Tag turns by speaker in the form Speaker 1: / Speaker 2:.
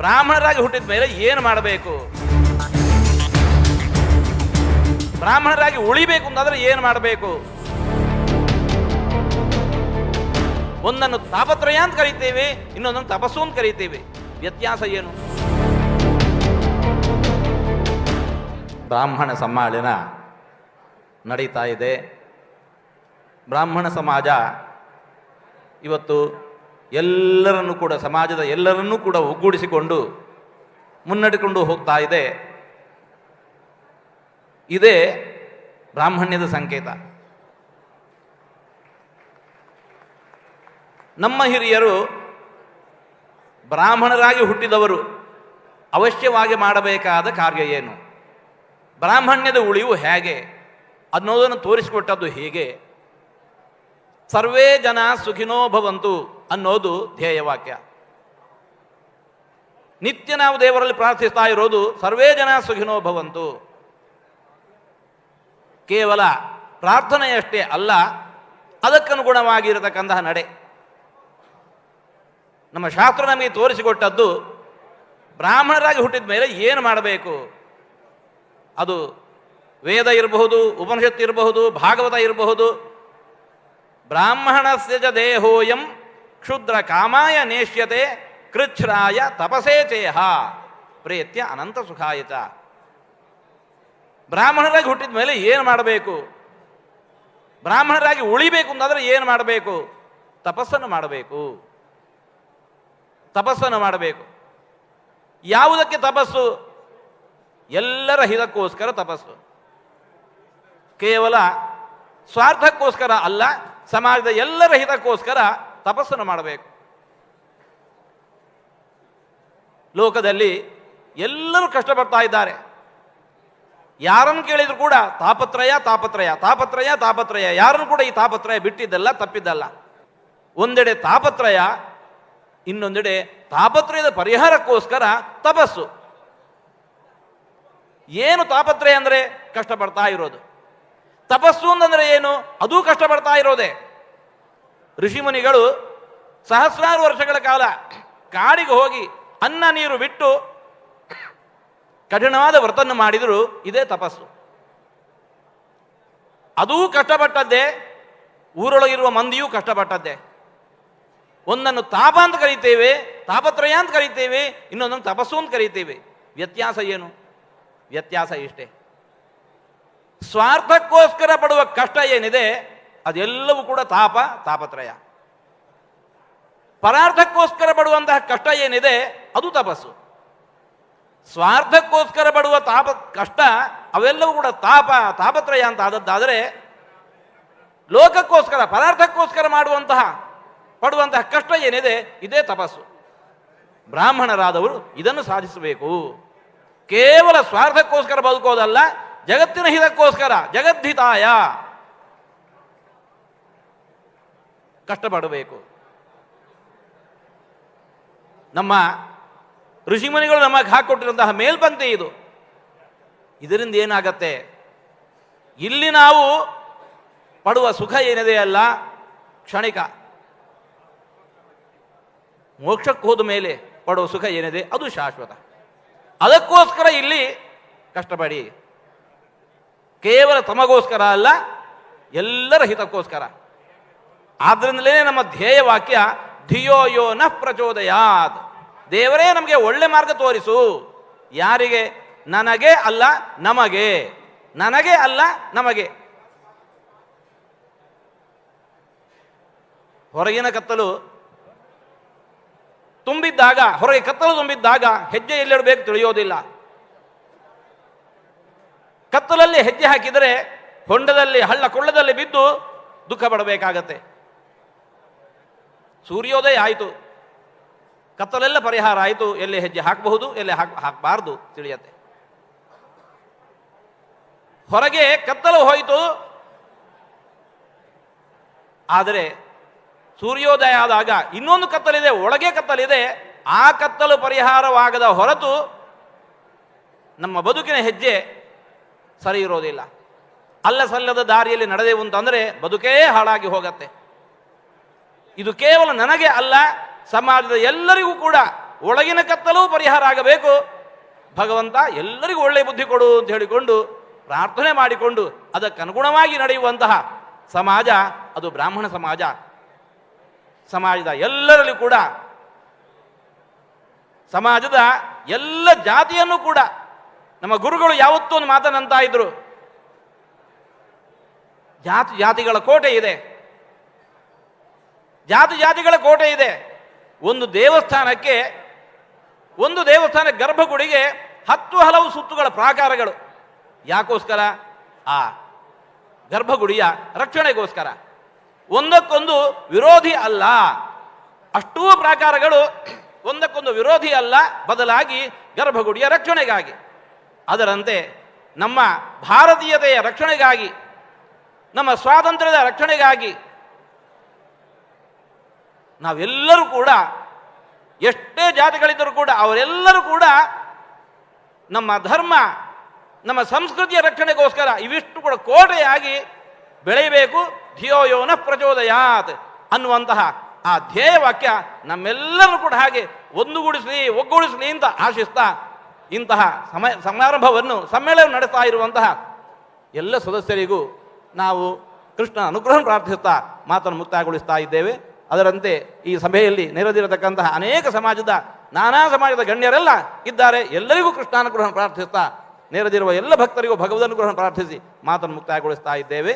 Speaker 1: ಬ್ರಾಹ್ಮಣರಾಗಿ ಹುಟ್ಟಿದ ಮೇಲೆ ಏನು ಮಾಡಬೇಕು? ಬ್ರಾಹ್ಮಣರಾಗಿ ಉಳಿಬೇಕು ಅಂತಂದ್ರೆ ಏನು ಮಾಡಬೇಕು? ಒಂದನ್ನು ತಾಪತ್ರಯ ಅಂತ ಕರಿತೇವೆ, ಇನ್ನೊಂದನ್ನು ತಪಸ್ಸು ಅಂತ ಕರಿತೇವೆ. ವ್ಯತ್ಯಾಸ ಏನು? ಬ್ರಾಹ್ಮಣ ಸಮ್ಮಾಳನ ನಡೀತಾ ಇದೆ. ಬ್ರಾಹ್ಮಣ ಸಮಾಜ ಇವತ್ತು ಎಲ್ಲರನ್ನೂ ಕೂಡ, ಸಮಾಜದ ಎಲ್ಲರನ್ನೂ ಕೂಡ ಒಗ್ಗೂಡಿಸಿಕೊಂಡು ಮುನ್ನಡೆಕೊಂಡು ಹೋಗ್ತಾ ಇದೆ. ಇದೇ ಬ್ರಾಹ್ಮಣ್ಯದ ಸಂಕೇತ. ನಮ್ಮ ಹಿರಿಯರು ಬ್ರಾಹ್ಮಣರಾಗಿ ಹುಟ್ಟಿದವರು ಅವಶ್ಯವಾಗಿ ಮಾಡಬೇಕಾದ ಕಾರ್ಯ ಏನು? ಬ್ರಾಹ್ಮಣ್ಯದ ಉಳಿವು ಹೇಗೆ? ಅನ್ನೋದನ್ನು ತೋರಿಸಿಕೊಟ್ಟದ್ದು ಹೇಗೆ? ಸರ್ವೇ ಜನ ಸುಖಿನೋ ಭವಂತು. ಅನ್ನೋದು ಧ್ಯೇಯವಾಕ್ಯ. ನಿತ್ಯ ನಾವು ದೇವರಲ್ಲಿ ಪ್ರಾರ್ಥಿಸ್ತಾ ಇರೋದು, ಸರ್ವೇ ಜನ ಸುಖಿನೋ ಭವಂತು. ಕೇವಲ ಪ್ರಾರ್ಥನೆಯಷ್ಟೇ ಅಲ್ಲ, ಅದಕ್ಕನುಗುಣವಾಗಿರತಕ್ಕಂತಹ ನಡೆ. ನಮ್ಮ ಶಾಸ್ತ್ರ ನಮಗೆ ತೋರಿಸಿಕೊಟ್ಟದ್ದು, ಬ್ರಾಹ್ಮಣರಾಗಿ ಹುಟ್ಟಿದ ಮೇಲೆ ಏನು ಮಾಡಬೇಕು? ಅದು ವೇದ ಇರಬಹುದು, ಉಪನಿಷತ್ತು ಇರಬಹುದು, ಭಾಗವತ ಇರಬಹುದು. ಬ್ರಾಹ್ಮಣಸ್ಯ ದೇಹೋಯಂ ಕ್ಷುದ್ರ ಕಾಮಾಯ ನೇಷ್ಯತೆ ಕೃಚ್ಛ್ರಾಯ ತಪಸೇ ಚೇಹ. ಪ್ರೇತ್ಯ ಅನಂತ ಸುಖಾಯಿತ. ಬ್ರಾಹ್ಮಣರಾಗಿ ಹುಟ್ಟಿದ ಮೇಲೆ ಏನು ಮಾಡಬೇಕು? ಬ್ರಾಹ್ಮಣರಾಗಿ ಉಳಿಬೇಕು ಅಂತಂದ್ರೆ ಏನು ಮಾಡಬೇಕು? ತಪಸ್ಸನ್ನು ಮಾಡಬೇಕು. ತಪಸ್ಸನ್ನು ಮಾಡಬೇಕು. ಯಾವುದಕ್ಕೆ ತಪಸ್ಸು? ಎಲ್ಲರ ಹಿತಕ್ಕೋಸ್ಕರ ತಪಸ್ಸು. ಕೇವಲ ಸ್ವಾರ್ಥಕ್ಕೋಸ್ಕರ ಅಲ್ಲ, ಸಮಾಜದ ಎಲ್ಲರ ಹಿತಕ್ಕೋಸ್ಕರ ತಪಸ್ಸನ್ನು ಮಾಡಬೇಕು. ಲೋಕದಲ್ಲಿ ಎಲ್ಲರೂ ಕಷ್ಟಪಡ್ತಾ ಇದ್ದಾರೆ. ಯಾರನ್ನು ಕೇಳಿದ್ರು ಕೂಡ ತಾಪತ್ರಯ ತಾಪತ್ರಯ ತಾಪತ್ರಯ ತಾಪತ್ರಯ. ಯಾರನ್ನು ಕೂಡ ಈ ತಾಪತ್ರಯ ಬಿಟ್ಟಿದ್ದಲ್ಲ, ತಪ್ಪಿದ್ದಲ್ಲ. ಒಂದೆಡೆ ತಾಪತ್ರಯ, ಇನ್ನೊಂದೆಡೆ ತಾಪತ್ರಯದ ಪರಿಹಾರಕ್ಕೋಸ್ಕರ ತಪಸ್ಸು. ಏನು ತಾಪತ್ರಯ ಅಂದರೆ ಕಷ್ಟಪಡ್ತಾ ಇರೋದು. ತಪಸ್ಸು ಅಂತಂದ್ರೆ ಏನು? ಅದೂ ಕಷ್ಟಪಡ್ತಾ ಇರೋದೆ. ಋಷಿಮುನಿಗಳು ಸಹಸ್ರಾರು ವರ್ಷಗಳ ಕಾಲ ಕಾಡಿಗೆ ಹೋಗಿ ಅನ್ನ ನೀರು ಬಿಟ್ಟು ಕಠಿಣವಾದ ವ್ರತನ್ನು ಮಾಡಿದರು, ಇದೇ ತಪಸ್ಸು. ಅದೂ ಕಷ್ಟಪಟ್ಟದ್ದೇ, ಊರೊಳಗಿರುವ ಮಂದಿಯೂ ಕಷ್ಟಪಟ್ಟದ್ದೇ. ಒಂದನ್ನು ತಾಪ ಅಂತ ಕರೀತೇವೆ, ತಾಪತ್ರಯ ಅಂತ ಕರೀತೇವೆ, ಇನ್ನೊಂದನ್ನು ತಪಸ್ಸು ಅಂತ ಕರೀತೇವೆ. ವ್ಯತ್ಯಾಸ ಏನು? ವ್ಯತ್ಯಾಸ ಇಷ್ಟೇ. ಸ್ವಾರ್ಥಕ್ಕೋಸ್ಕರ ಪಡುವ ಕಷ್ಟ ಏನಿದೆ ಅದೆಲ್ಲವೂ ಕೂಡ ತಾಪ, ತಾಪತ್ರಯ. ಪರಾರ್ಥಕ್ಕೋಸ್ಕರ ಪಡುವಂತಹ ಕಷ್ಟ ಏನಿದೆ, ಅದು ತಪಸ್ಸು. ಸ್ವಾರ್ಥಕ್ಕೋಸ್ಕರ ಪಡುವ ತಾಪ, ಕಷ್ಟ, ಅವೆಲ್ಲವೂ ಕೂಡ ತಾಪ, ತಾಪತ್ರಯ ಅಂತ ಆದದ್ದಾದರೆ ಲೋಕಕ್ಕೋಸ್ಕರ ಪದಾರ್ಥಕ್ಕೋಸ್ಕರ ಮಾಡುವಂತಹ, ಪಡುವಂತಹ ಕಷ್ಟ ಏನಿದೆ, ಇದೇ ತಪಸ್ಸು. ಬ್ರಾಹ್ಮಣರಾದವರು ಇದನ್ನು ಸಾಧಿಸಬೇಕು. ಕೇವಲ ಸ್ವಾರ್ಥಕ್ಕೋಸ್ಕರ ಬದುಕೋದಲ್ಲ, ಜಗತ್ತಿನ ಹಿತಕ್ಕೋಸ್ಕರ, ಜಗದ್ಧಿತಾಯ. ಕಷ್ಟಪಡಬೇಕು. ನಮ್ಮ ಋಷಿಮುನಿಗಳು ನಮಗೆ ಹಾಕೊಟ್ಟಿರುವಂತಹ ಮೇಲ್ಪಂಕ್ತಿ ಇದು. ಇದರಿಂದ ಏನಾಗತ್ತೆ? ಇಲ್ಲಿ ನಾವು ಪಡುವ ಸುಖ ಏನಿದೆ ಅಲ್ಲ? ಕ್ಷಣಿಕ. ಮೋಕ್ಷಕ್ಕೆ ಹೋದ ಮೇಲೆ ಪಡುವ ಸುಖ ಏನಿದೆ? ಅದು ಶಾಶ್ವತ. ಅದಕ್ಕೋಸ್ಕರ ಇಲ್ಲಿ ಕಷ್ಟಪಡಿ. ಕೇವಲ ತಮಗೋಸ್ಕರ ಅಲ್ಲ, ಎಲ್ಲರ ಹಿತಕ್ಕೋಸ್ಕರ. ಆದ್ರಿಂದಲೇ ನಮ್ಮ ಧ್ಯೇಯವಾಕ್ಯ, ಧಿಯೋ ಯೋ ನ ಪ್ರಚೋದಯಾತ್. ದೇವರೇ ನಮಗೆ ಒಳ್ಳೆ ಮಾರ್ಗ ತೋರಿಸು. ಯಾರಿಗೆ? ನನಗೆ ಅಲ್ಲ, ನಮಗೆ. ನನಗೆ ಅಲ್ಲ, ನಮಗೆ. ಹೊರಗಿನ ಕತ್ತಲು ತುಂಬಿದ್ದಾಗ, ಹೊರಗೆ ಕತ್ತಲು ತುಂಬಿದ್ದಾಗ ಹೆಜ್ಜೆ ಎಲ್ಲಿಡಬೇಕು ತಿಳಿಯೋದಿಲ್ಲ. ಕತ್ತಲಲ್ಲಿ ಹೆಜ್ಜೆ ಹಾಕಿದರೆ ಹೊಂಡದಲ್ಲಿ, ಹಳ್ಳ ಕೊಳ್ಳದಲ್ಲಿ ಬಿದ್ದು ದುಃಖ ಪಡಬೇಕಾಗತ್ತೆ. ಸೂರ್ಯೋದಯ ಆಯಿತು. ಕತ್ತಲೆಲ್ಲ ಪರಿಹಾರ ಆಯಿತು. ಎಲ್ಲಿ ಹೆಜ್ಜೆ ಹಾಕಬಹುದು, ಎಲ್ಲಿ ಹಾಕ್, ಹಾಕಬಾರ್ದು ತಿಳಿಯತ್ತೆ. ಹೊರಗೆ ಕತ್ತಲು ಹೋಯಿತು. ಆದರೆ ಸೂರ್ಯೋದಯ ಆದಾಗ ಇನ್ನೊಂದು ಕತ್ತಲಿದೆ, ಒಳಗೆ ಕತ್ತಲಿದೆ. ಆ ಕತ್ತಲು ಪರಿಹಾರವಾಗದ ಹೊರತು ನಮ್ಮ ಬದುಕಿನ ಹೆಜ್ಜೆ ಸರಿ ಇರೋದಿಲ್ಲ. ಅಲ್ಲ ಸಲ್ಲದ ದಾರಿಯಲ್ಲಿ ನಡೆದೆವು ಅಂತಂದರೆ ಬದುಕೇ ಹಾಳಾಗಿ ಹೋಗತ್ತೆ. ಇದು ಕೇವಲ ನನಗೆ ಅಲ್ಲ, ಸಮಾಜದ ಎಲ್ಲರಿಗೂ ಕೂಡ ಒಳಗಿನ ಕತ್ತಲೂ ಪರಿಹಾರ ಆಗಬೇಕು. ಭಗವಂತ ಎಲ್ಲರಿಗೂ ಒಳ್ಳೆಯ ಬುದ್ಧಿ ಕೊಡು ಅಂತ ಹೇಳಿಕೊಂಡು ಪ್ರಾರ್ಥನೆ ಮಾಡಿಕೊಂಡು ಅದಕ್ಕನುಗುಣವಾಗಿ ನಡೆಯುವಂತಹ ಸಮಾಜ, ಅದು ಬ್ರಾಹ್ಮಣ ಸಮಾಜ. ಸಮಾಜದ ಎಲ್ಲರಲ್ಲಿ ಕೂಡ, ಸಮಾಜದ ಎಲ್ಲ ಜಾತಿಯನ್ನು ಕೂಡ ನಮ್ಮ ಗುರುಗಳು ಯಾವತ್ತೂ ಒಂದು ಮಾತನ್ನಂತ ಇದ್ರು. ಜಾತಿ, ಜಾತಿಗಳ ಕೋಟೆ ಇದೆ. ಜಾತಿ ಜಾತಿಗಳ ಕೋಟೆ ಇದೆ. ಒಂದು ದೇವಸ್ಥಾನಕ್ಕೆ, ಒಂದು ದೇವಸ್ಥಾನ ಗರ್ಭಗುಡಿಗೆ ಹತ್ತು ಹಲವು ಸುತ್ತುಗಳ ಪ್ರಾಕಾರಗಳು. ಯಾಕೋಸ್ಕರ? ಆ ಗರ್ಭಗುಡಿಯ ರಕ್ಷಣೆಗೋಸ್ಕರ. ಒಂದಕ್ಕೊಂದು ವಿರೋಧಿ ಅಲ್ಲ. ಅಷ್ಟೂ ಪ್ರಾಕಾರಗಳು ಒಂದಕ್ಕೊಂದು ವಿರೋಧಿ ಅಲ್ಲ, ಬದಲಾಗಿ ಗರ್ಭಗುಡಿಯ ರಕ್ಷಣೆಗಾಗಿ. ಅದರಂತೆ ನಮ್ಮ ಭಾರತೀಯತೆಯ ರಕ್ಷಣೆಗಾಗಿ, ನಮ್ಮ ಸ್ವಾತಂತ್ರ್ಯದ ರಕ್ಷಣೆಗಾಗಿ ನಾವೆಲ್ಲರೂ ಕೂಡ, ಎಷ್ಟೇ ಜಾತಿಗಳಿದ್ದರೂ ಕೂಡ, ಅವರೆಲ್ಲರೂ ಕೂಡ ನಮ್ಮ ಧರ್ಮ, ನಮ್ಮ ಸಂಸ್ಕೃತಿಯ ರಕ್ಷಣೆಗೋಸ್ಕರ ಇವಿಷ್ಟು ಕೂಡ ಕೋಟೆಯಾಗಿ ಬೆಳೆಯಬೇಕು. ಧಿಯೋ ಯೋನ ಪ್ರಚೋದಯಾತ್ ಅನ್ನುವಂತಹ ಆ ಧ್ಯೇಯ ವಾಕ್ಯ ನಮ್ಮೆಲ್ಲರೂ ಕೂಡ ಹಾಗೆ ಒಂದುಗೂಡಿಸಲಿ, ಒಗ್ಗೂಡಿಸಲಿ ಅಂತ ಆಶಿಸ್ತಾ ಇಂತಹ ಸಮಯ ಸಮಾರಂಭವನ್ನು ಸಮ್ಮೇಳನ ನಡೆಸ್ತಾ ಇರುವಂತಹ ಎಲ್ಲ ಸದಸ್ಯರಿಗೂ ನಾವು ಕೃಷ್ಣ ಅನುಗ್ರಹ ಪ್ರಾರ್ಥಿಸ್ತಾ ಮಾತನ್ನು ಮುಕ್ತಾಯಗೊಳಿಸ್ತಾ ಇದ್ದೇವೆ. ಅದರಂತೆ ಈ ಸಭೆಯಲ್ಲಿ ನೆರೆದಿರತಕ್ಕಂತಹ ಅನೇಕ ಸಮಾಜದ, ನಾನಾ ಸಮಾಜದ ಗಣ್ಯರೆಲ್ಲ ಇದ್ದಾರೆ. ಎಲ್ಲರಿಗೂ ಕೃಷ್ಣಾನುಗ್ರಹ ಪ್ರಾರ್ಥಿಸ್ತಾ ನೆರೆದಿರುವ ಎಲ್ಲ ಭಕ್ತರಿಗೂ ಭಗವದನುಗ್ರಹ ಪ್ರಾರ್ಥಿಸಿ ಮಾತನ್ನು ಮುಕ್ತಾಯಗೊಳಿಸ್ತಾ ಇದ್ದೇವೆ.